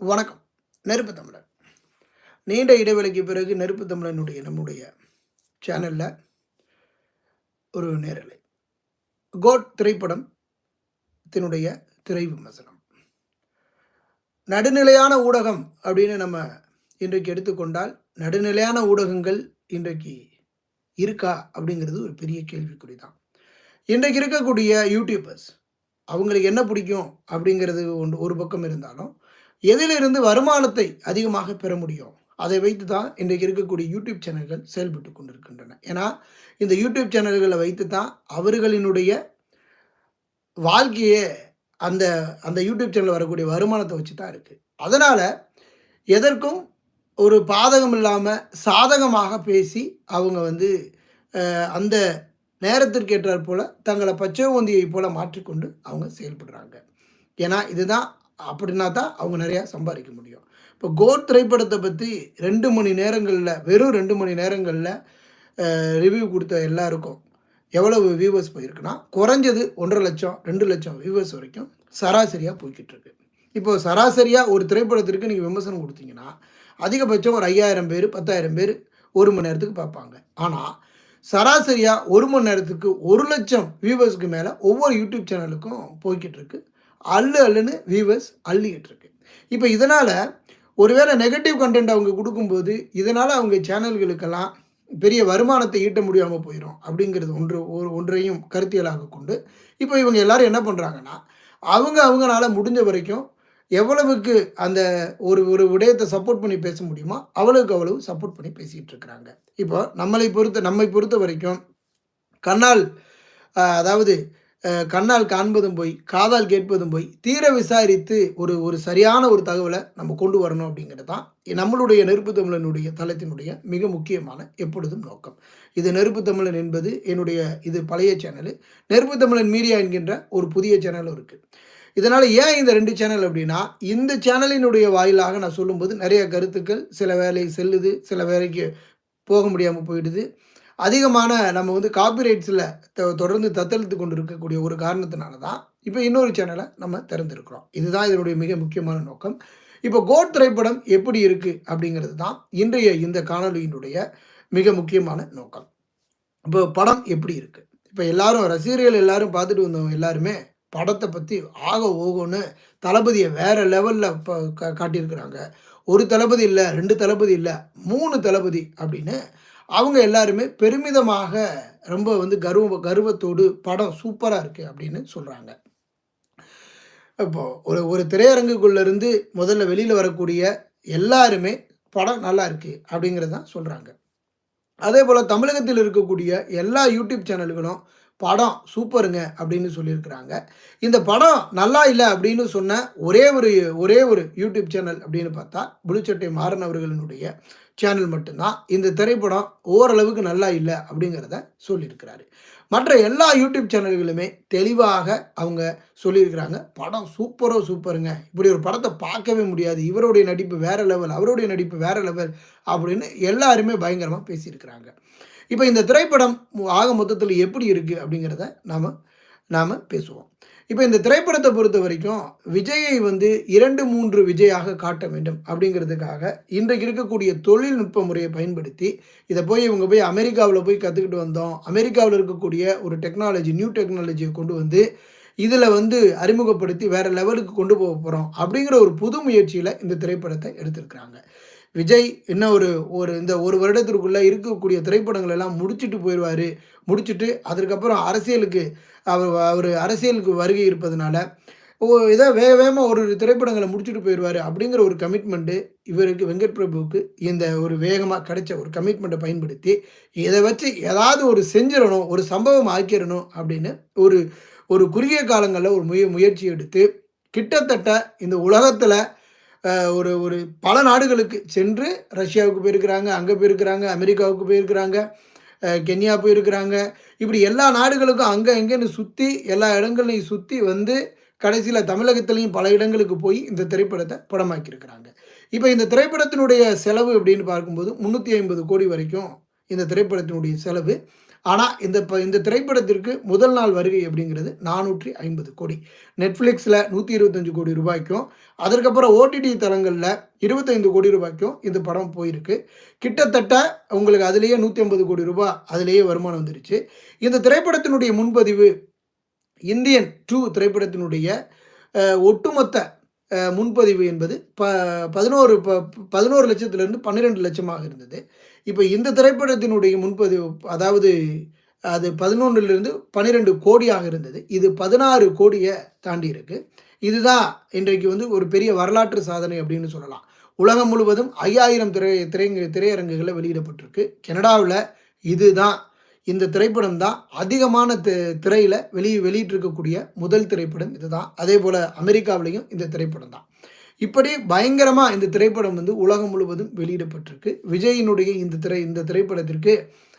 வணக்கம். நெருப்பு தமிழன் நீண்ட இடைவெளிக்கு பிறகு நெருப்பு தமிழனுடைய நம்முடைய சேனலில் ஒரு நேரலை. கோட் திரைப்படம் தினுடைய திரை விமர்சனம். நடுநிலையான ஊடகம் அப்படின்னு நம்ம இன்றைக்கு எடுத்துக்கொண்டால் நடுநிலையான ஊடகங்கள் இன்றைக்கு இருக்கா அப்படிங்கிறது ஒரு பெரிய கேள்விக்குறி தான் இன்றைக்கு இருக்கக்கூடிய யூடியூபர்ஸ் அவங்களுக்கு என்ன பிடிக்கும் அப்படிங்கிறது ஒன்று ஒரு பக்கம் இருந்தாலும் எதிலிருந்து வருமானத்தை அதிகமாக பெற முடியும்? அதை வைத்து தான் இன்றைக்கு இருக்கக்கூடிய யூடியூப் சேனல்கள் செயல்பட்டு கொண்டிருக்கின்றன. ஏன்னா இந்த யூடியூப் சேனல்களை வைத்து தான் அவர்களினுடைய வாழ்க்கையே அந்த அந்த யூடியூப் சேனல் வரக்கூடிய வருமானத்தை வச்சு தான் இருக்குது அதனால் எதற்கும் ஒரு பாதகம் இல்லாமல் சாதகமாக பேசி அவங்க வந்து அந்த நேரத்திற்கு ஏற்றாற் போல் தங்களை பச்சைவந்தியை போல் மாற்றிக்கொண்டு அவங்க செயல்படுறாங்க. ஏன்னா இதுதான் அப்படின்னா தான் அவங்க நிறையா சம்பாதிக்க முடியும். இப்போ கோட் திரைப்படத்தை பற்றி ரெண்டு மணி நேரங்களில் வெறும் ரெண்டு மணி நேரங்களில் ரிவ்யூ கொடுத்த எல்லாருக்கும் எவ்வளவு வியூவர்ஸ் போயிருக்குன்னா குறைஞ்சது ஒன்றரை லட்சம் ரெண்டு லட்சம் வியூவர்ஸ் வரைக்கும் சராசரியாக போய்கிட்டு இருக்கு இப்போ சராசரியாக ஒரு திரைப்படத்திற்கு நீங்கள் விமர்சனம் கொடுத்தீங்கன்னா அதிகபட்சம் ஒரு ஐயாயிரம் பேர் பத்தாயிரம் பேர் ஒரு மணி நேரத்துக்கு பார்ப்பாங்க. ஆனால் சராசரியாக ஒரு மணி நேரத்துக்கு ஒரு லட்சம் வியூவர்ஸ்க்கு மேலே ஒவ்வொரு யூடியூப் சேனலுக்கும் போய்கிட்டு அள்ளு அள்ளுன்னு வியூவர்ஸ் அள்ளிக்கிட்டு இருக்கு இப்போ இதனால் ஒருவேளை நெகட்டிவ் கண்டென்ட் அவங்க கொடுக்கும்போது இதனால் அவங்க சேனல்களுக்கெல்லாம் பெரிய வருமானத்தை ஈட்ட முடியாமல் போயிடும் அப்படிங்கிறது ஒன்று ஒரு ஒன்றையும் கருத்தியலாக கொண்டு இப்போ இவங்க எல்லாரும் என்ன பண்ணுறாங்கன்னா அவங்க அவங்களால முடிஞ்ச வரைக்கும் எவ்வளவுக்கு அந்த ஒரு ஒரு விடயத்தை சப்போர்ட் பண்ணி பேச முடியுமோ அவ்வளவுக்கு அவ்வளவு சப்போர்ட் பண்ணி பேசிகிட்டு இருக்கிறாங்க. இப்போ நம்மளை பொறுத்த நம்மை பொறுத்த வரைக்கும் கண்ணால் அதாவது கண்ணால் காண்பதும் போய் காதால் கேட்பதும் போய் தீர விசாரித்து ஒரு ஒரு சரியான ஒரு தகவலை நம்ம கொண்டு வரணும் அப்படிங்கிறது தான் நம்மளுடைய நெருப்பு தமிழனுடைய தளத்தினுடைய மிக முக்கியமான எப்பொழுதும் நோக்கம். இது நெருப்பு தமிழன் என்பது என்னுடைய இது பழைய சேனல். நெருப்பு தமிழன் மீடியா என்கின்ற ஒரு புதிய சேனலும் இருக்குது இதனால் ஏன் இந்த ரெண்டு சேனல் அப்படின்னா இந்த சேனலினுடைய வாயிலாக நான் சொல்லும்போது நிறைய கருத்துக்கள் சில வேலை செல்லுது சில வேலைக்கு போக முடியாமல் போயிடுது. அதிகமான நம்ம வந்து காப்பிரைட்ஸில் தொடர்ந்து தத்தெடுத்து கொண்டு இருக்கக்கூடிய ஒரு காரணத்தினால தான் இப்போ இன்னொரு சேனலை நம்ம திறந்திருக்கிறோம். இதுதான் இதனுடைய மிக முக்கியமான நோக்கம். இப்போ கோட் திரைப்படம் எப்படி இருக்குது அப்படிங்கிறது தான் இன்றைய இந்த காணொலியினுடைய மிக முக்கியமான நோக்கம். இப்போ படம் எப்படி இருக்குது இப்போ எல்லாரும் ரசிகர்கள் எல்லாரும் பார்த்துட்டு வந்தவங்க எல்லாருமே படத்தை பற்றி ஆக ஓகோன்னு தளபதியை வேறு லெவலில் இப்போ க காட்டியிருக்கிறாங்க. ஒரு தளபதி இல்லை ரெண்டு தளபதி இல்லை மூணு தளபதி அப்படின்னு அவங்க எல்லாருமே பெருமிதமாக ரொம்ப வந்து கர்வ கர்வத்தோடு படம் சூப்பராக இருக்குது அப்படின்னு சொல்கிறாங்க இப்போது ஒரு ஒரு திரையரங்குக்குள்ளேருந்து முதல்ல வெளியில் வரக்கூடிய எல்லாருமே படம் நல்லா இருக்குது அப்படிங்கிறது தான் சொல்கிறாங்க அதே போல் தமிழகத்தில் இருக்கக்கூடிய எல்லா யூடியூப் சேனல்களும் படம் சூப்பருங்க அப்படின்னு சொல்லியிருக்கிறாங்க. இந்த படம் நல்லா இல்லை அப்படின்னு சொன்ன ஒரே ஒரு ஒரே ஒரு யூடியூப் சேனல் அப்படின்னு பார்த்தா புளிச்சட்டை மாறன் அவர்களினுடைய சேனல் மட்டும்தான். இந்த திரைப்படம் ஓரளவுக்கு நல்லா இல்லை அப்படிங்கிறத சொல்லியிருக்கிறாரு. மற்ற எல்லா யூடியூப் சேனல்களுமே தெளிவாக அவங்க சொல்லியிருக்கிறாங்க. படம் சூப்பரோ சூப்பருங்க. இப்படி ஒரு படத்தை பார்க்கவே முடியாது. இவருடைய நடிப்பு வேறு லெவல் அவருடைய நடிப்பு வேறு லெவல் அப்படின்னு எல்லாருமே பயங்கரமாக பேசியிருக்கிறாங்க. இப்போ இந்த திரைப்படம் ஆக மொத்தத்தில் எப்படி இருக்குது அப்படிங்கிறத நாம் நாம் பேசுவோம். இப்போ இந்த திரைப்படத்தை பொறுத்த வரைக்கும் விஜயை வந்து இரண்டு மூன்று விஜயாக காட்ட வேண்டும் அப்படிங்கிறதுக்காக இன்றைக்கு இருக்கக்கூடிய தொழில்நுட்ப முறையை பயன்படுத்தி இதை போய் இவங்க போய் அமெரிக்காவில் போய் கற்றுக்கிட்டு வந்தோம். அமெரிக்காவில் இருக்கக்கூடிய ஒரு டெக்னாலஜி நியூ டெக்னாலஜியை கொண்டு வந்து இதில் வந்து அறிமுகப்படுத்தி வேறு லெவலுக்கு கொண்டு போக போகிறோம் அப்படிங்கிற ஒரு புது முயற்சியில் இந்த திரைப்படத்தை எடுத்திருக்கிறாங்க. விஜய் இன்னும் ஒரு ஒரு இந்த ஒரு வருடத்திற்குள்ளே இருக்கக்கூடிய திரைப்படங்கள் எல்லாம் முடிச்சுட்டு போயிடுவார் முடிச்சுட்டு அதுக்கப்புறம் அரசியலுக்கு அவர் அவர் அரசியலுக்கு வருகை இருப்பதனால ஓ இதை வேக வேகமாக ஒரு திரைப்படங்களை முடிச்சுட்டு போயிடுவார் அப்படிங்கிற ஒரு கமிட்மெண்ட்டு இவருக்கு வெங்கட் பிரபுவுக்கு இந்த ஒரு வேகமாக கிடைச்ச ஒரு கமிட்மெண்ட்டை பயன்படுத்தி இதை வச்சு ஏதாவது ஒரு செஞ்சிடணும் ஒரு சம்பவம் ஆக்கிடணும் அப்படின்னு ஒரு ஒரு குறுகிய காலங்களில் ஒரு முய முயற்சி எடுத்து கிட்டத்தட்ட இந்த உலகத்தில் ஒரு ஒரு பல நாடுகளுக்கு சென்று ரஷ்யாவுக்கு போயிருக்கிறாங்க அங்கே போயிருக்கிறாங்க அமெரிக்காவுக்கு போயிருக்கிறாங்க கென்யா போயிருக்கிறாங்க. இப்படி எல்லா நாடுகளுக்கும் அங்கே எங்கேன்னு சுற்றி எல்லா இடங்களையும் சுற்றி வந்து கடைசியில் தமிழகத்துலேயும் பல இடங்களுக்கு போய் இந்த திரைப்படத்தை படமாக்கியிருக்கிறாங்க. இப்போ இந்த திரைப்படத்தினுடைய செலவு அப்படின்னு பார்க்கும்போது முந்நூற்றி ஐம்பது கோடி வரைக்கும் இந்த திரைப்படத்தினுடைய செலவு. ஆனால் இந்த இப்போ இந்த திரைப்படத்திற்கு முதல் நாள் வருகை அப்படிங்கிறது நானூற்றி ஐம்பது கோடி. நெட்ஃப்ளிக்ஸில் நூற்றி இருபத்தஞ்சு கோடி ரூபாய்க்கும் அதற்கப்புறம் ஓடிடி தளங்களில் இருபத்தைந்து கோடி ரூபாய்க்கும் இந்த படம் போயிருக்கு. கிட்டத்தட்ட உங்களுக்கு அதுலேயே நூற்றி ஐம்பது கோடி ரூபாய் அதுலேயே வருமானம் வந்துருச்சு. இந்த திரைப்படத்தினுடைய முன்பதிவு இந்தியன் டூ திரைப்படத்தினுடைய ஒட்டுமொத்த முன்பதிவு என்பது ப பதினோரு ப பதினோரு லட்சத்திலிருந்து பன்னிரெண்டு லட்சமாக இருந்தது. இப்போ இந்த திரைப்படத்தினுடைய முன்பதிவு அதாவது அது பதினொன்றிலிருந்து பன்னிரெண்டு கோடியாக இருந்தது. இது பதினாறு கோடியை தாண்டி இருக்கு. இதுதான் இன்றைக்கு வந்து ஒரு பெரிய வரலாற்று சாதனை அப்படின்னு சொல்லலாம். உலகம் முழுவதும் ஐயாயிரம் திரை திரை திரையரங்குகளில் வெளியிடப்பட்டிருக்கு. கனடாவில் இதுதான் இந்த திரைப்படம் தான் அதிகமான தி திரையில் வெளியே வெளியிட்டிருக்கக்கூடிய முதல் திரைப்படம் இதுதான். அதே போல் அமெரிக்காவிலையும் இந்த திரைப்படம் தான். இப்படி பயங்கரமாக இந்த திரைப்படம் வந்து உலகம் முழுவதும் வெளியிடப்பட்டிருக்கு. விஜயினுடைய இந்த திரை இந்த திரைப்படத்திற்கு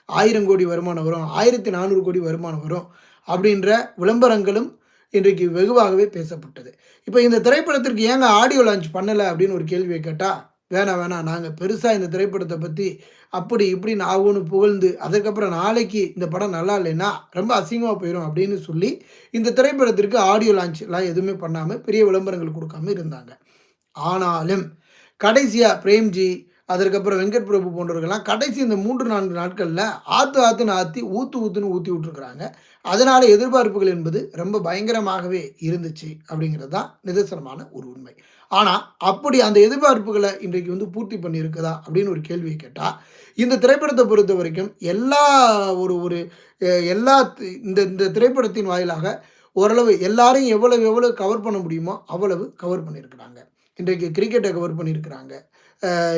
ஆயிரம் கோடி வருமானம் வரும் ஆயிரத்தி நானூறு கோடி வருமானம் வரும் அப்படின்ற விளம்பரங்களும் இன்றைக்கு வெகுவாகவே பேசப்பட்டது. இப்போ இந்த திரைப்படத்திற்கு ஏங்க ஆடியோ லான்ச் பண்ணலை அப்படின்னு ஒரு கேள்வியை கேட்டால் வேணாம் வேணாம் நாங்கள் பெருசாக இந்த திரைப்படத்தை பற்றி அப்படி இப்படின்னு ஆகும்னு புகழ்ந்து அதுக்கப்புறம் நாளைக்கு இந்த படம் நல்லா இல்லைன்னா ரொம்ப அசிங்கமாக போயிடும் அப்படின்னு சொல்லி இந்த திரைப்படத்திற்கு ஆடியோ லான்ச்லாம் எதுவுமே பண்ணாமல் பெரிய விளம்பரங்கள் கொடுக்காம இருந்தாங்க. ஆனாலும் கடைசியாக பிரேம்ஜி அதற்கப்புறம் வெங்கட் பிரபு போன்றவர்கள்லாம் கடைசி இந்த மூன்று நான்கு நாட்களில் ஆற்று ஆற்றுன்னு ஆற்றி ஊற்று ஊற்றுன்னு ஊற்றி விட்டுருக்குறாங்க. அதனால் எதிர்பார்ப்புகள் என்பது ரொம்ப பயங்கரமாகவே இருந்துச்சு அப்படிங்கிறது தான் நிதர்சனமான ஒரு உண்மை. ஆனால் அப்படி அந்த எதிர்பார்ப்புகளை இன்றைக்கு வந்து பூர்த்தி பண்ணியிருக்குதா அப்படின்னு ஒரு கேள்வியை கேட்டால் இந்த திரைப்படத்தை பொறுத்த வரைக்கும் எல்லா ஒரு ஒரு எல்லா இந்த இந்த திரைப்படத்தின் வாயிலாக ஓரளவு எல்லாரையும் எவ்வளவு எவ்வளவு கவர் பண்ண முடியுமோ அவ்வளவு கவர் பண்ணியிருக்கிறாங்க. இன்றைக்கு கிரிக்கெட்டை கவர் பண்ணியிருக்கிறாங்க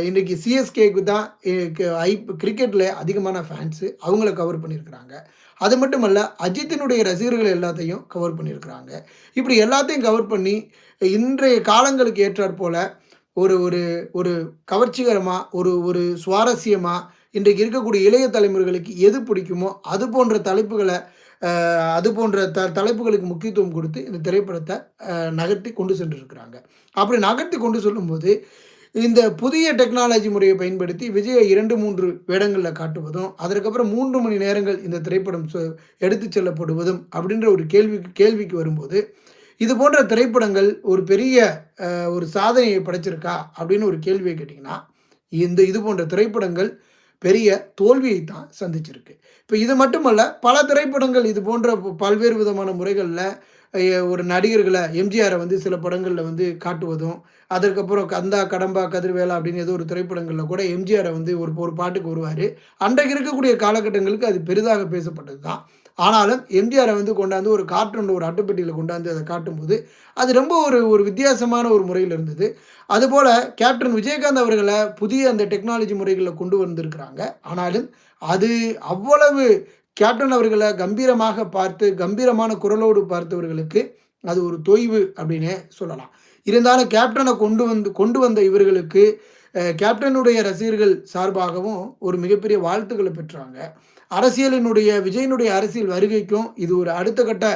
இன்றைக்கு சிஎஸ்கேக்கு தான் ஐ கிரிக்கெட்டில் அதிகமான ஃபேன்ஸு அவங்கள கவர் பண்ணியிருக்கிறாங்க அது மட்டும் அல்ல அஜித்தினுடைய ரசிகர்கள் எல்லாத்தையும் கவர் பண்ணியிருக்கிறாங்க இப்படி எல்லாத்தையும் கவர் பண்ணி இன்றைய காலங்களுக்கு ஏற்றாற் போல் ஒரு ஒரு ஒரு கவர்ச்சிகரமாக ஒரு ஒரு சுவாரஸ்யமாக இன்றைக்கு இருக்கக்கூடிய இளைய தலைமுறைகளுக்கு எது பிடிக்குமோ அது போன்ற தலைப்புகளை அது போன்ற த தலைப்புகளுக்கு முக்கியத்துவம் கொடுத்து இந்த திரைப்படத்தை நகர்த்தி கொண்டு சென்றிருக்கிறாங்க. அப்படி நகர்த்தி கொண்டு சொல்லும்போது இந்த புதிய டெக்னாலஜி முறையை பயன்படுத்தி விஜயை இரண்டு மூன்று வேடங்களில் காட்டுவதும் அதற்கப்புறம் மூன்று மணி நேரங்கள் இந்த திரைப்படம் எடுத்து செல்லப்படுவதும் அப்படின்ற ஒரு கேள்விக்கு கேள்விக்கு வரும்போது இது போன்ற திரைப்படங்கள் ஒரு பெரிய ஒரு சாதனையை படைச்சிருக்கா அப்படின்னு ஒரு கேள்வியை கேட்டிங்கன்னா இந்த இது போன்ற திரைப்படங்கள் பெரிய தோல்வியை தான் சந்திச்சிருக்கு. இப்போ இது மட்டுமல்ல பல திரைப்படங்கள் இது போன்ற பல்வேறு விதமான முறைகளில் ஒரு நடிகர்களை எம்ஜிஆரை வந்து சில படங்களில் வந்து காட்டுவதும் அதற்கப்புறம் கந்தா கடம்பா கதிர்வேலா அப்படின்னு ஏதோ ஒரு திரைப்படங்களில் கூட எம்ஜிஆரை வந்து ஒரு ஒரு பாட்டுக்கு வருவார். அன்றைக்கு இருக்கக்கூடிய காலகட்டங்களுக்கு அது பெரிதாக பேசப்பட்டது தான் ஆனாலும் எம்ஜிஆரை வந்து கொண்டாந்து ஒரு கார்ட்டூன் ஒரு அட்டைப்பெட்டியில் கொண்டாந்து அதை காட்டும்போது அது ரொம்ப ஒரு ஒரு வித்தியாசமான ஒரு முறையில் இருந்தது. அதுபோல் கேப்டன் விஜயகாந்த் அவர்களை புதிய அந்த டெக்னாலஜி முறைகளில் கொண்டு வந்திருக்கிறாங்க. ஆனாலும் அது அவ்வளவு கேப்டன் அவர்களை கம்பீரமாக பார்த்து கம்பீரமான குரலோடு பார்த்தவர்களுக்கு அது ஒரு தொய்வு அப்படின்னே சொல்லலாம். இருந்தாலும் கேப்டனை கொண்டு வந்து கொண்டு வந்த இவர்களுக்கு கேப்டனுடைய ரசிகர்கள் சார்பாகவும் ஒரு மிகப்பெரிய வாழ்த்துக்களை பெற்றாங்க. அரசியலினுடைய விஜயனுடைய அரசியல் வருகைக்கும் இது ஒரு அடுத்த கட்ட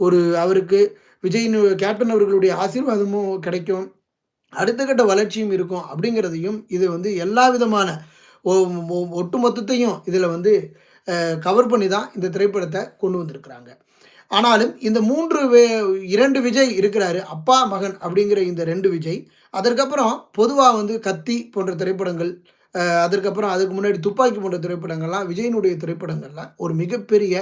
ஒரு அவருக்கு விஜயின் கேப்டன் அவர்களுடைய ஆசீர்வாதமும் கிடைக்கும். அடுத்த கட்ட வளர்ச்சியும் இருக்கும் அப்படிங்கிறதையும் இது வந்து எல்லா விதமான ஒ- ஒ- ஒட்டுமொத்தத்தையும் இதில் வந்து கவர் பண்ணி தான் இந்த திரைப்படத்தை கொண்டு வந்திருக்கிறாங்க. ஆனாலும் இந்த மூன்று வே இரண்டு விஜய் இருக்கிறாரு அப்பா மகன் அப்படிங்கிற இந்த ரெண்டு விஜய் அதற்கப்புறம் பொதுவாக வந்து கத்தி போன்ற திரைப்படங்கள் அதற்கப்புறம் அதுக்கு முன்னாடி துப்பாக்கி போன்ற திரைப்படங்கள்லாம் விஜயனுடைய திரைப்படங்கள்லாம் ஒரு மிகப்பெரிய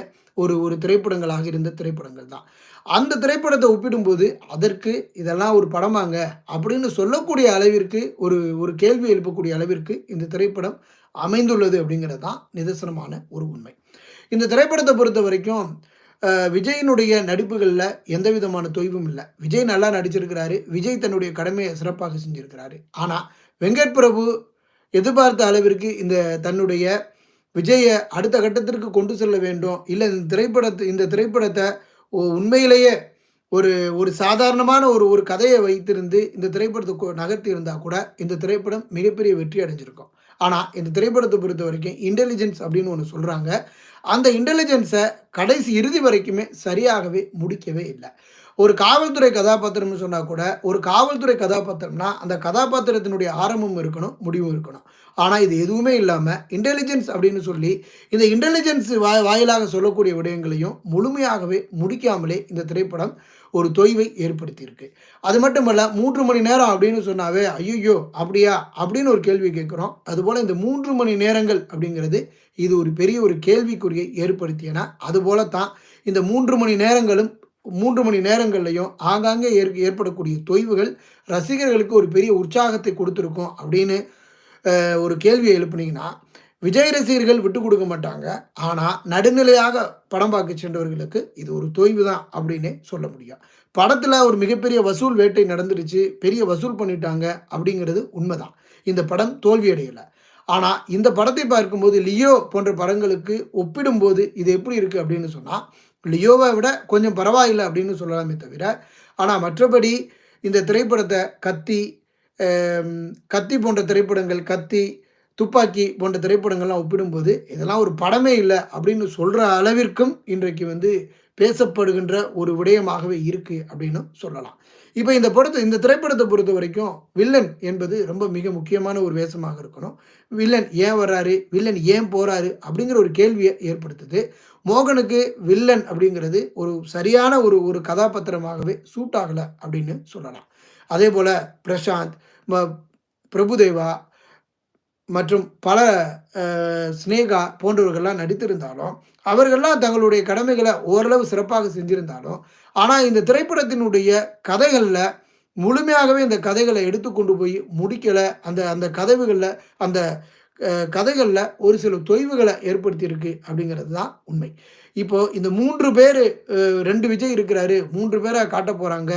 ஒரு ஒரு திரைப்படங்களாக இருந்த திரைப்படங்கள் தான். அந்த திரைப்படத்தை ஒப்பிடும்போது அதற்கு இதெல்லாம் ஒரு படமாங்க அப்படின்னு சொல்லக்கூடிய அளவிற்கு ஒரு ஒரு கேள்வி எழுப்பக்கூடிய அளவிற்கு இந்த திரைப்படம் அமைந்துள்ளது அப்படிங்கிறது தான் நிதர்சனமான ஒரு உண்மை. இந்த திரைப்படத்தை பொறுத்த வரைக்கும் விஜயினுடைய நடிப்புகளில் எந்த விதமான தொய்வும் இல்லை. விஜய் நல்லா நடிச்சிருக்கிறாரு. விஜய் தன்னுடைய கடமையை சிறப்பாக செஞ்சிருக்கிறாரு. ஆனால் வெங்கட் பிரபு எதிர்பார்த்த அளவிற்கு இந்த தன்னுடைய விஜயை அடுத்த கட்டத்திற்கு கொண்டு செல்ல வேண்டும். இல்லை இந்த திரைப்படத்தை இந்த திரைப்படத்தை உண்மையிலேயே ஒரு ஒரு சாதாரணமான ஒரு ஒரு கதையை வைத்திருந்து இந்த திரைப்படத்தை நகர்த்தி இருந்தால் கூட இந்த திரைப்படம் மிகப்பெரிய வெற்றி அடைஞ்சிருக்கும். ஆனால் இந்த திரைப்படத்தை பொறுத்த வரைக்கும் இன்டெலிஜென்ஸ் அப்படின்னு ஒன்று சொல்கிறாங்க அந்த இன்டெலிஜென்ஸை கடைசி இறுதி வரைக்குமே சரியாகவே முடிக்கவே இல்லை. ஒரு காவல்துறை கதாபாத்திரம்னு சொன்னால் கூட, ஒரு காவல்துறை கதாபாத்திரம்னா, அந்த கதாபாத்திரத்தினுடைய ஆரம்பமும் இருக்கணும், முடிவும் இருக்கணும். ஆனால் இது எதுவுமே இல்லாமல் இன்டெலிஜென்ஸ் அப்படின்னு சொல்லி, இந்த இன்டெலிஜென்ஸ் வாய் வாயிலாக சொல்லக்கூடிய விடயங்களையும் முழுமையாகவே முடிக்காமலே இந்த திரைப்படம் ஒரு தொய்வை ஏற்படுத்தியிருக்கு. அது மட்டுமல்ல மூன்று மணி நேரம் அப்படின்னு சொன்னாவே, ஐயோ அப்படியா?" அப்படின்னு ஒரு கேள்வி கேட்குறோம் அதுபோல் இந்த மூன்று மணி நேரங்கள் அப்படிங்கிறது, இது ஒரு பெரிய ஒரு கேள்விக்குறியை ஏற்படுத்தியன. அதுபோல தான் இந்த மூன்று மணி நேரங்களும் மூன்று மணி நேரங்கள்லையும் ஆங்காங்கே ஏற் ஏற்படக்கூடிய தொய்வுகள் ரசிகர்களுக்கு ஒரு பெரிய உற்சாகத்தை கொடுத்துருக்கும் அப்படின்னு ஒரு கேள்வியை எழுப்புனீங்கன்னா, விஜய் ரசிகர்கள் விட்டு கொடுக்க மாட்டாங்க. ஆனால் நடுநிலையாக படம் பார்க்க சென்றவர்களுக்கு இது ஒரு தொய்வு தான் அப்படின்னே சொல்ல முடியும். படத்தில் ஒரு மிகப்பெரிய வசூல் வேட்டை நடந்துருச்சு, பெரிய வசூல் பண்ணிட்டாங்க அப்படிங்கிறது உண்மைதான் இந்த படம் தோல்வி ஆனால் இந்த படத்தை பார்க்கும்போது லியோ போன்ற படங்களுக்கு ஒப்பிடும்போது இது எப்படி இருக்குது அப்படின்னு சொன்னால் லியோவை விட கொஞ்சம் பரவாயில்லை அப்படின்னு சொல்லலாமே தவிர, ஆனால் மற்றபடி இந்த திரைப்படத்தை கத்தி, கத்தி போன்ற திரைப்படங்கள், கத்தி, துப்பாக்கி போன்ற திரைப்படங்கள்லாம் ஒப்பிடும்போது, இதெல்லாம் ஒரு படமே இல்லை அப்படின்னு சொல்கிற அளவிற்கும் இன்றைக்கு வந்து பேசப்படுகின்ற ஒரு விடயமாகவே இருக்கு அப்படின்னு சொல்லலாம். இப்போ இந்த படத்தை இந்த திரைப்படத்தை பொறுத்த வரைக்கும் வில்லன் என்பது ரொம்ப மிக முக்கியமான ஒரு வேஷமாக இருக்கணும். வில்லன் ஏன் வர்றாரு? வில்லன் ஏன் போகிறாரு அப்படிங்கிற ஒரு கேள்வியை ஏற்படுத்துது. மோகனுக்கு வில்லன் அப்படிங்கிறது ஒரு சரியான ஒரு ஒரு கதாபாத்திரமாகவே சூட் ஆகலை அப்படின்னு சொல்லலாம். அதே போல் பிரசாந்த், ம பிரபுதேவா மற்றும் பல ஸ்னேகா சினேகா போன்றவர்கள்லாம் நடித்திருந்தாலும், அவர்கள்லாம் தங்களுடைய கடமைகளை ஓரளவு சிறப்பாக செஞ்சிருந்தாலும், ஆனால் இந்த திரைப்படத்தினுடைய கதைகளில் முழுமையாகவே இந்த கதைகளை எடுத்து கொண்டு போய் முடிக்கலை அந்த அந்த கதவுகளில் அந்த கதைகளில் ஒரு சில தொய்வுகளை ஏற்படுத்தியிருக்கு அப்படிங்கிறது தான் உண்மை. இப்போ இந்த மூன்று பேர் ரெண்டு விஜய் இருக்கிறாரு. 3 பேர காட்டப் போகிறாங்க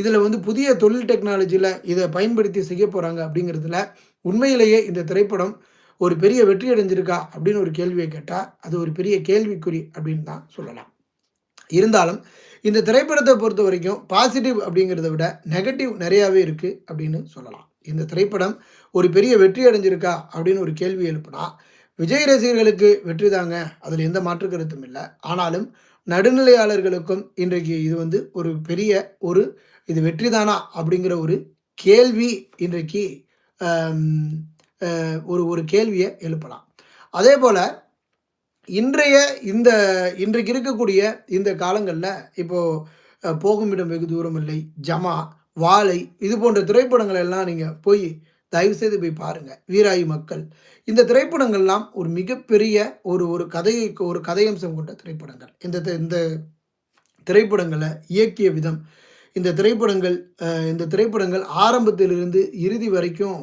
இதில் வந்து புதிய தொழில் டெக்னாலஜியில் இதை பயன்படுத்தி செய்ய போகிறாங்க அப்படிங்கிறதுல, உண்மையிலேயே இந்த திரைப்படம் ஒரு பெரிய வெற்றி அடைஞ்சிருக்கா? அப்படின்னு ஒரு கேள்வியை கேட்டால் அது ஒரு பெரிய கேள்விக்குறி அப்படின்னு தான் சொல்லலாம். இருந்தாலும் இந்த திரைப்படத்தை பொறுத்த வரைக்கும் பாசிட்டிவ் அப்படிங்கிறத விட நெகட்டிவ் நிறையாவே இருக்குது அப்படின்னு சொல்லலாம். இந்த திரைப்படம் ஒரு பெரிய வெற்றி அடைஞ்சிருக்கா? அப்படின்னு ஒரு கேள்வி எழுப்புனா, விஜய் ரசிகர்களுக்கு வெற்றிதாங்க. அதில் எந்த மாற்று கருத்தும் இல்லை ஆனாலும் நடுநிலையாளர்களுக்கும் இன்றைக்கு இது வந்து ஒரு பெரிய ஒரு இது வெற்றிதானா? அப்படிங்கிற ஒரு கேள்வி இன்றைக்கு ஒரு ஒரு கேள்வியை எழுப்பலாம். அதே போல் இன்றைய இந்த இன்றைக்கு இருக்கக்கூடிய இந்த காலங்களில் இப்போது போகுமிடம் போகும் இடம் வெகு தூரம் இல்லை, ஜமா, வாழை இது போன்ற திரைப்படங்கள் எல்லாம் நீங்கள் போய் தயவுசெய்து போய் பாருங்கள் வீராயு மக்கள். இந்த திரைப்படங்கள்லாம் ஒரு மிகப்பெரிய ஒரு ஒரு கதையை ஒரு கதையம்சம் கொண்ட திரைப்படங்கள். இந்த த இந்த திரைப்படங்களை இயக்கிய விதம், இந்த திரைப்படங்கள் இந்த திரைப்படங்கள் ஆரம்பத்திலிருந்து இறுதி வரைக்கும்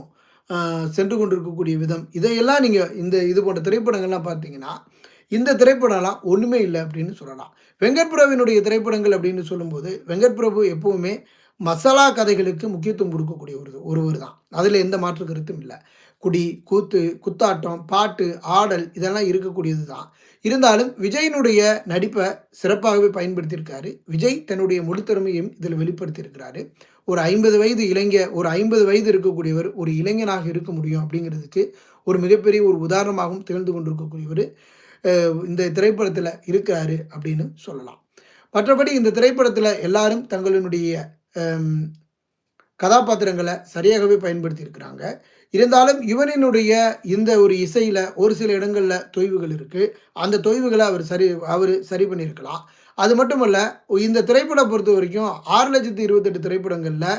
சென்று கொண்டிருக்கக்கூடிய விதம், இதையெல்லாம் நீங்கள் இந்த இது போன்ற திரைப்படங்கள்லாம் பார்த்தீங்கன்னா, இந்த திரைப்படம்லாம் ஒன்றுமே இல்லை அப்படின்னு சொல்லலாம். வெங்கட் பிரபுவினுடைய திரைப்படங்கள் அப்படின்னு சொல்லும்போது, வெங்கட் பிரபு எப்போவுமே மசாலா கதைகளுக்கு முக்கியத்துவம் கொடுக்கக்கூடிய ஒரு ஒருவர் தான். அதில் எந்த மாற்று கருத்தும் இல்லை குடி, கூத்து, குத்தாட்டம், பாட்டு, ஆடல் இதெல்லாம் இருக்கக்கூடியது தான். இருந்தாலும் விஜயினுடைய நடிப்பை சிறப்பாகவே பயன்படுத்தியிருக்காரு. விஜய் தன்னுடைய முழு திறமையும் இதில வெளிப்படுத்தியிருக்கிறாரு. ஒரு 50 வயது இளைஞ ஒரு 50 வயது இருக்கக்கூடியவர் ஒரு இளைஞனாக இருக்க முடியும் அப்படிங்கிறதுக்கு ஒரு மிகப்பெரிய ஒரு உதாரணமாகவும் திகழ்ந்து கொண்டிருக்கக்கூடியவர் இந்த திரைப்படத்தில் இருக்கிறாரு அப்படின்னு சொல்லலாம். மற்றபடி இந்த திரைப்படத்தில் எல்லாரும் தங்களினுடைய கதாபாத்திரங்களை சரியாகவே பயன்படுத்தியிருக்கிறாங்க. இருந்தாலும் இவரினுடைய இந்த ஒரு இசையில் ஒரு சில இடங்களில் தொய்வுகள் இருக்குது அந்த தொய்வுகளை அவர் சரி அவர் சரி பண்ணியிருக்கலாம். அது மட்டுமல்ல, இந்த திரைப்படம் பொறுத்த வரைக்கும் ஆறு லட்சத்தி இருபத்தெட்டு திரைப்படங்களில்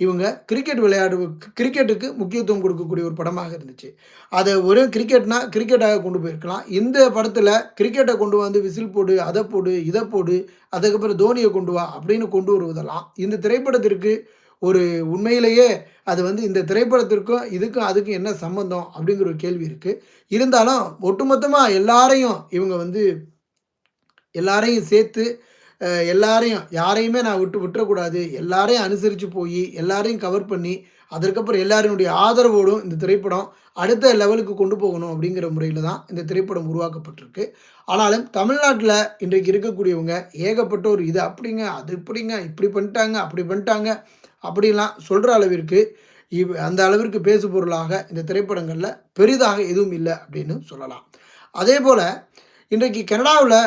இவங்க கிரிக்கெட் விளையாடு கிரிக்கெட்டுக்கு முக்கியத்துவம் கொடுக்கக்கூடிய ஒரு படமாக இருந்துச்சு. அதை ஒரு கிரிக்கெட்னா கிரிக்கெட்டாக கொண்டு போயிருக்கலாம். இந்த படத்தில் கிரிக்கெட்டை கொண்டு வந்து விசில் போடு, அதை போடு, இதை போடு, அதுக்கப்புறம் தோனியை கொண்டு வா அப்படின்னு கொண்டு வருவதெல்லாம், இந்த திரைப்படத்திற்கு ஒரு உண்மையிலேயே அது வந்து இந்த திரைப்படத்திற்கும், இதுக்கும் அதுக்கும் என்ன சம்மந்தம்? அப்படிங்கிற ஒரு கேள்வி இருக்குது இருந்தாலும் ஒட்டுமொத்தமாக எல்லாரையும் இவங்க வந்து எல்லாரையும் சேர்த்து எல்லாரையும் யாரையுமே நான் விட்டு விட்டுறக்கூடாது. எல்லாரையும் அனுசரித்து போய் எல்லாரையும் கவர் பண்ணி, அதற்கப்புறம் எல்லாரினுடைய ஆதரவோடும் இந்த திரைப்படம் அடுத்த லெவலுக்கு கொண்டு போகணும் அப்படிங்கிற முறையில் தான் இந்த திரைப்படம் உருவாக்கப்பட்டிருக்கு. ஆனாலும் தமிழ்நாட்டில் இன்றைக்கு இருக்கக்கூடியவங்க ஏகப்பட்ட ஒரு இது அப்படிங்க, அது இப்படிங்க, இப்படி பண்ணிட்டாங்க, அப்படி பண்ணிட்டாங்க அப்படிலாம் சொல்கிற அளவிற்கு இவ் அந்த அளவிற்கு பேசு பொருளாக இந்த திரைப்படங்களில் பெரிதாக எதுவும் இல்லை அப்படின்னு சொல்லலாம். அதே போல் இன்றைக்கு கனடாவில்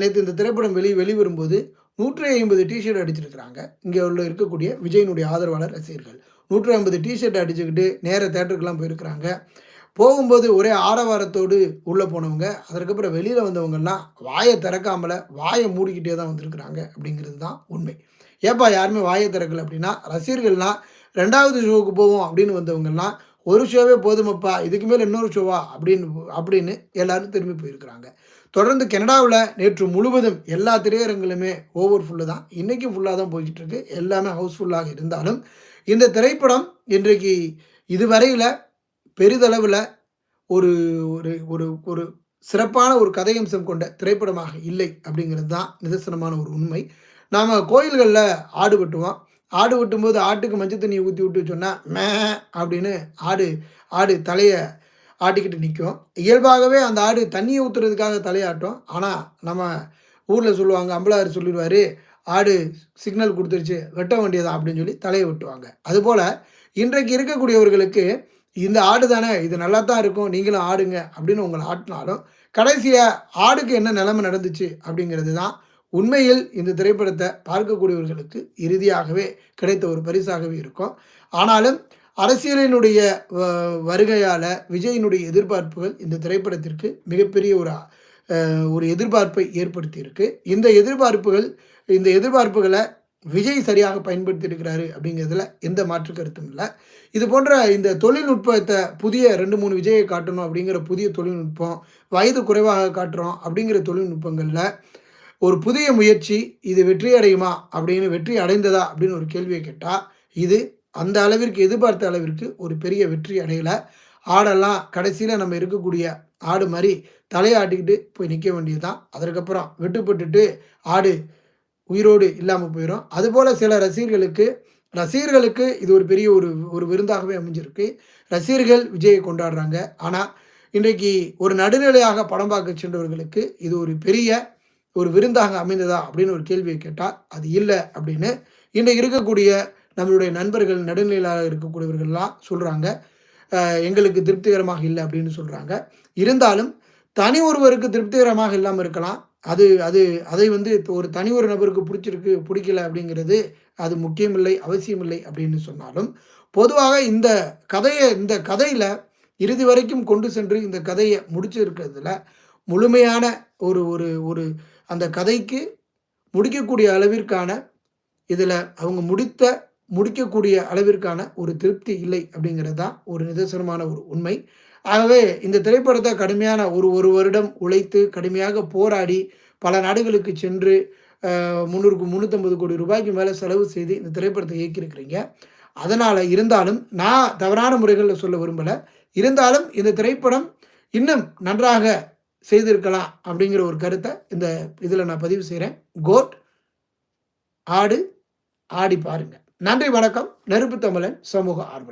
நேற்று இந்த திரைப்படம் வெளி வெளிவரும்போது நூற்றி ஐம்பது டிஷர்ட் அடிச்சிருக்கிறாங்க. இங்கே உள்ள இருக்கக்கூடிய விஜயனுடைய ஆதரவாளர் ரசிகர்கள். நூற்றி ஐம்பது டிஷர்ட் அடிச்சுக்கிட்டு நேர தேட்டருக்கெல்லாம் போயிருக்கிறாங்க. போகும்போது ஒரே ஆரவாரத்தோடு உள்ளே போனவங்க அதற்கப்புறம் வெளியில் வந்தவங்கெல்லாம் வாயை திறக்காமல வாயை மூடிக்கிட்டே தான் வந்திருக்கிறாங்க அப்படிங்கிறது தான் உண்மை. ஏப்பா யாருமே வாயை திறக்கல அப்படின்னா ரசிகர்கள்லாம் ரெண்டாவது ஷோவுக்கு போவோம் அப்படின்னு வந்தவங்கெல்லாம் ஒரு ஷோவே போதுமப்பா இதுக்கு மேலே இன்னொரு ஷோவா அப்படின்னு அப்படின்னு எல்லாரும் திரும்பி போயிருக்கிறாங்க. தொடர்ந்து கனடாவில் நேற்று முழுவதும் எல்லா திரையரங்களுமே ஓவர் ஃபுல்லு தான். இன்றைக்கும் ஃபுல்லாக தான் போய்கிட்டு இருக்கு எல்லாமே ஹவுஸ்ஃபுல்லாக இருந்தாலும் இந்த திரைப்படம் இன்றைக்கு இதுவரையில் பெரிதளவில் ஒரு ஒரு ஒரு ஒரு சிறப்பான ஒரு கதையம்சம் கொண்ட திரைப்படமாக இல்லை அப்படிங்கிறது தான் நிதர்சனமான ஒரு உண்மை. நாம் கோயில்களில் ஆடு வெட்டுவோம். ஆடு வெட்டும்போது ஆட்டுக்கு மஞ்சள் தண்ணியை ஊற்றி விட்டு சொன்னால் மே அப்படின்னு ஆடு ஆடு தலையை ஆட்டிக்கிட்டு நிற்கும் இயல்பாகவே அந்த ஆடு தண்ணியை ஊற்றுறதுக்காக தலையாட்டும். ஆனால் நம்ம ஊரில் சொல்லுவாங்க அம்பலாறு சொல்லிடுவார் ஆடு சிக்னல் கொடுத்துருச்சு வெட்ட வேண்டியதா? அப்படின்னு சொல்லி தலையை வெட்டுவாங்க. அதுபோல் இன்றைக்கு இருக்கக்கூடியவர்களுக்கு இந்த ஆடு தானே இது நல்லா தான் இருக்கும் நீங்களும் ஆடுங்க அப்படின்னு உங்களை ஆட்டினாலும் கடைசியாக ஆடுக்கு என்ன நிலைமை நடந்துச்சு அப்படிங்கிறது தான் உண்மையில் இந்த திரைப்படத்தை பார்க்கக்கூடியவர்களுக்கு இறுதியாகவே கிடைத்த ஒரு பரிசாகவே இருக்கும். ஆனாலும் அரசியலினுடைய வருகையால் விஜயினுடைய எதிர்பார்ப்புகள் இந்த திரைப்படத்திற்கு மிகப்பெரிய ஒரு ஒரு எதிர்பார்ப்பை ஏற்படுத்தியிருக்கு. இந்த எதிர்பார்ப்புகள் இந்த எதிர்பார்ப்புகளை விஜய் சரியாக பயன்படுத்தி இருக்கிறாரு அப்படிங்கிறதுல எந்த மாற்று கருத்தும் இல்லை. இது போன்ற இந்த தொழில்நுட்பத்தை புதிய ரெண்டு மூணு விஜயை காட்டணும் அப்படிங்கிற புதிய தொழில்நுட்பம் வயது குறைவாக காட்டுறோம் அப்படிங்கிற தொழில்நுட்பங்களில் ஒரு புதிய முயற்சி இது வெற்றி அடையுமா? அப்படின்னு வெற்றி அடைந்ததா? அப்படின்னு ஒரு கேள்வியை கேட்டால் இது அந்த அளவிற்கு எதிர்பார்த்த அளவிற்கு ஒரு பெரிய வெற்றி அடையலை. ஆடெல்லாம் கடைசியில் நம்ம இருக்கக்கூடிய ஆடு மாதிரி தலையாட்டிக்கிட்டு போய் நிற்க வேண்டியது தான் அதற்கப்புறம் வெட்டுப்பட்டுட்டு ஆடு உயிரோடு இல்லாமல் போயிடும் அதுபோல் சில ரசிகர்களுக்கு ரசிகர்களுக்கு இது ஒரு பெரிய ஒரு ஒரு விருந்தாகவே அமைஞ்சிருக்கு. ரசிகர்கள் விஜயை கொண்டாடுறாங்க. ஆனால் இன்றைக்கு ஒரு நடுநிலையாக படம் பார்க்க சென்றவர்களுக்கு இது ஒரு பெரிய ஒரு விருந்தாக அமைந்ததா அப்படின்னு ஒரு கேள்வியை கேட்டால் அது இல்லை அப்படின்னு இன்றைக்கு இருக்கக்கூடிய நம்மளுடைய நண்பர்கள் நடுநிலையாக இருக்கக்கூடியவர்கள்லாம் சொல்கிறாங்க எங்களுக்கு திருப்திகரமாக இல்லை அப்படின்னு சொல்கிறாங்க இருந்தாலும் தனி ஒருவருக்கு திருப்திகரமாக இல்லாமல் இருக்கலாம். அது அது அதை வந்து ஒரு தனி ஒரு நபருக்கு பிடிச்சிருக்கு பிடிக்கல அப்படிங்கிறது அது முக்கியமில்லை அவசியமில்லை அப்படின்னு சொன்னாலும் பொதுவாக இந்த கதையை இந்த கதையில் இறுதி வரைக்கும் கொண்டு சென்று இந்த கதையை முடிச்சிருக்கிறதுல முழுமையான ஒரு ஒரு ஒரு அந்த கதைக்கு முடிக்கக்கூடிய அளவிற்கான இதில் அவங்க முடித்த முடிக்கக்கூடிய அளவிற்கான ஒரு திருப்தி இல்லை அப்படிங்கிறது தான் ஒரு நிதர்சனமான ஒரு உண்மை. ஆகவே இந்த திரைப்படத்தை கடுமையான ஒரு ஒரு வருடம் உழைத்து கடுமையாக போராடி பல நாடுகளுக்கு சென்று முந்நூறுக்கு முந்நூற்றம்பது கோடி ரூபாய்க்கு மேலே செலவு செய்து இந்த திரைப்படத்தை இயக்கியிருக்கிறீங்க. அதனால் இருந்தாலும் நான் தவறான முறைகளில் சொல்ல விரும்பலை. இருந்தாலும் இந்த திரைப்படம் இன்னும் நன்றாக செய்திருக்கலாம் அப்படிங்கிற ஒரு கருத்தை இந்த இதில் நான் பதிவு செய்கிறேன் கோட் ஆடு ஆடி பாருங்கள் நன்றி வணக்கம். நெருப்பு தமிழன் சமூக ஆர்வல்